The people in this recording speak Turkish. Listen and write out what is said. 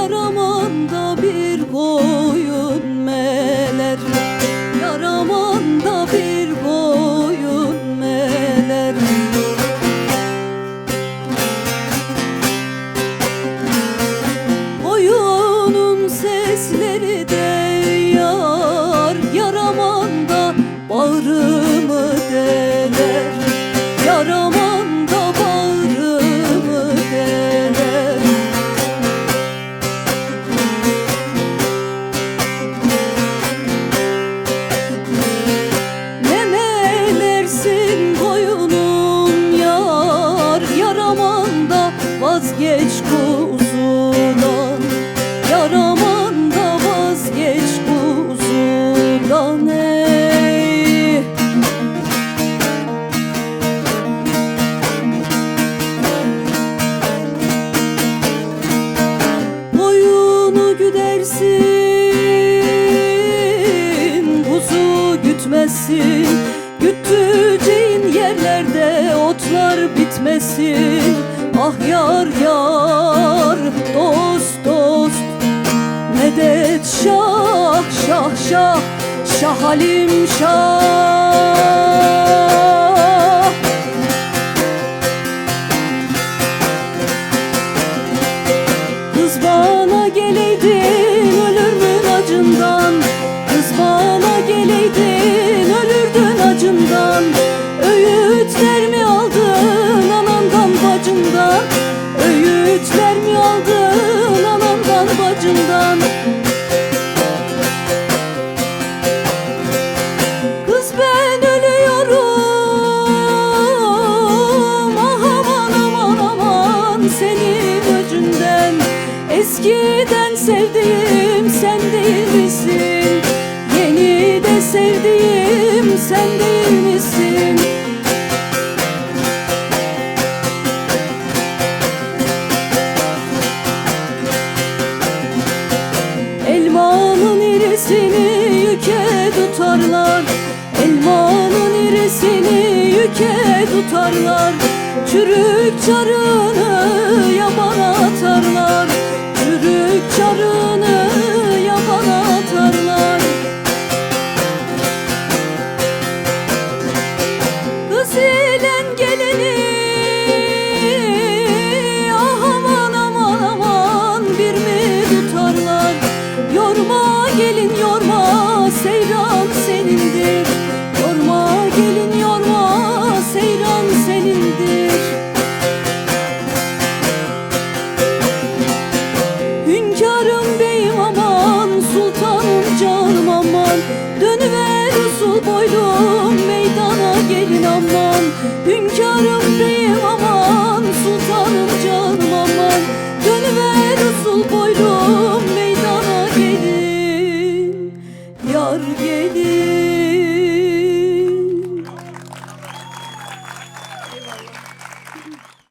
yaramanda bir koyun vazgeç kuzudan Yaramanda vazgeç kuzudan ey Boyunu güdersin Kuzu gütmesin. Güttüceğin yerlerde otlar bitmesin Ah yar yar dost dost. Medet şah şah şah Şah Halim şah. Kız bana geleydin Eskiden sevdiğim sen değil misin? Yeni de sevdiğim sen değil misin? Elmanın irisini yüke tutarlar Elmanın irisini yüke tutarlar Çürük çarını yar gelir.